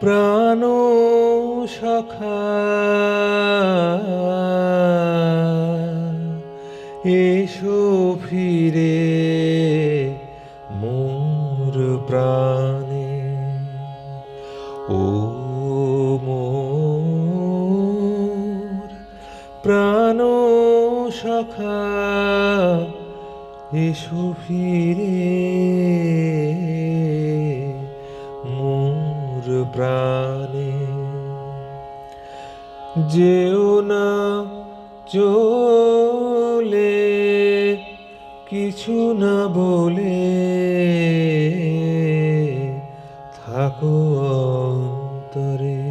প্রাণ সখা এসো ফিরে মোর প্রাণে। ও মোর প্রাণ সখা এসো ফিরে। মোর প্রাণে যেও না চলে, কিছু না বলে থাকো অন্তরে।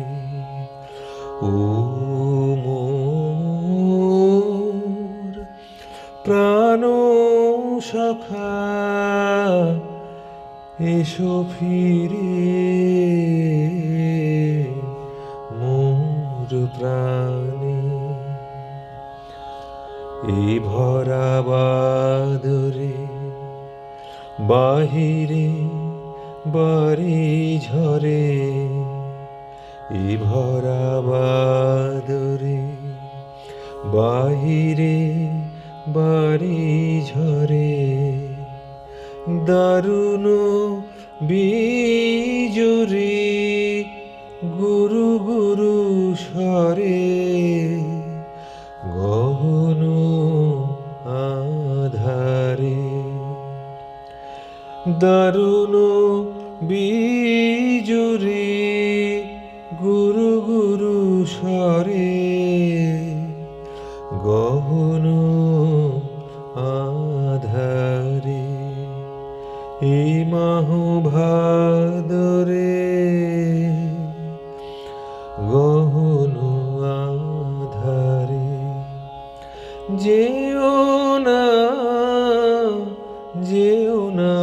ও মোর প্রাণ সখা এসো ফিরে। মোর প্রাণে এই ভরা বাদরে, বাহিরে বাড়ি ঝরে। এই ভরা বাদরে, বাহিরে বাড়ি ঝরে। দারুণ বিজুরি গুরু গুরু সরে গহন আধারে। দারুণ বিজুরি গুরু গুরু সরে গহন আধারে, এই মাহু ভাদরে গহন আধারে, যেও না যেও না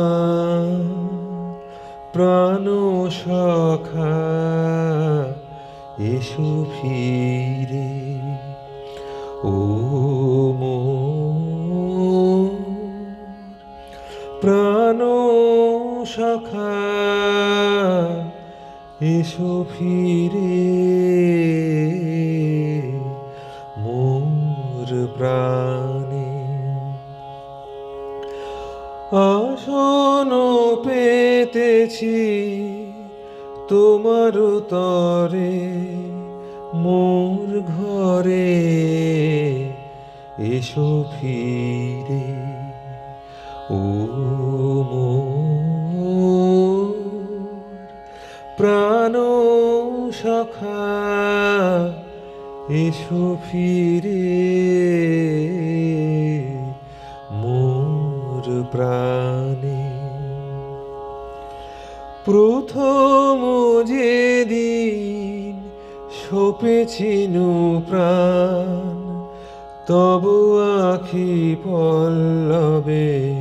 প্রাণ সখা এসো ফিরে। ও মোর প্রাণ সখা এসো ফিরে। মোর প্রাণে আসন পেতেছি তোমার তরে মোর ঘরে। এসো ফিরে। এসো ফিরে। মোর প্রাণে প্রথম যে যেদিন সপেছিনু প্রাণ, তব আখি পল্লবে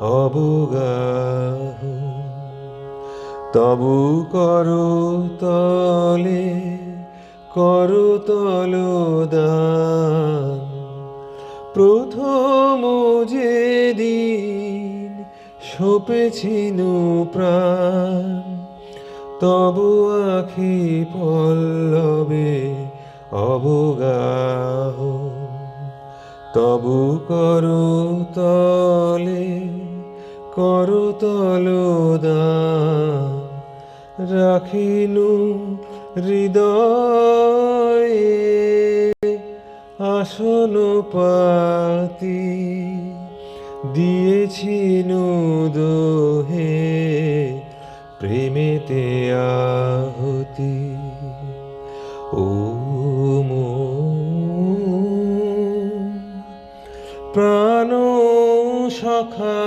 অবগাহ। তবু করো তলে করো তলদান প্রথম যেদিন সপেছিনু প্রাণ তবু আখি পল্লবে অবগাহ তবু করো তলে, করো রাখিনু হৃদয়ে আসন পাতি দিয়েছিনু দোহে প্রেমেতে আহতি। ও প্রাণ সখা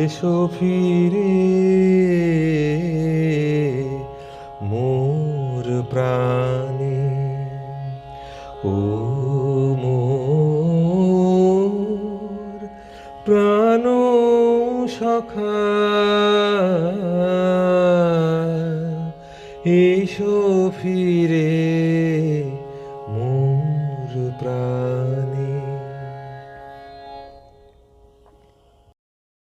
এসো ফিরে। প্রাণ সখা। এসো ফিরে মোর প্রাণ।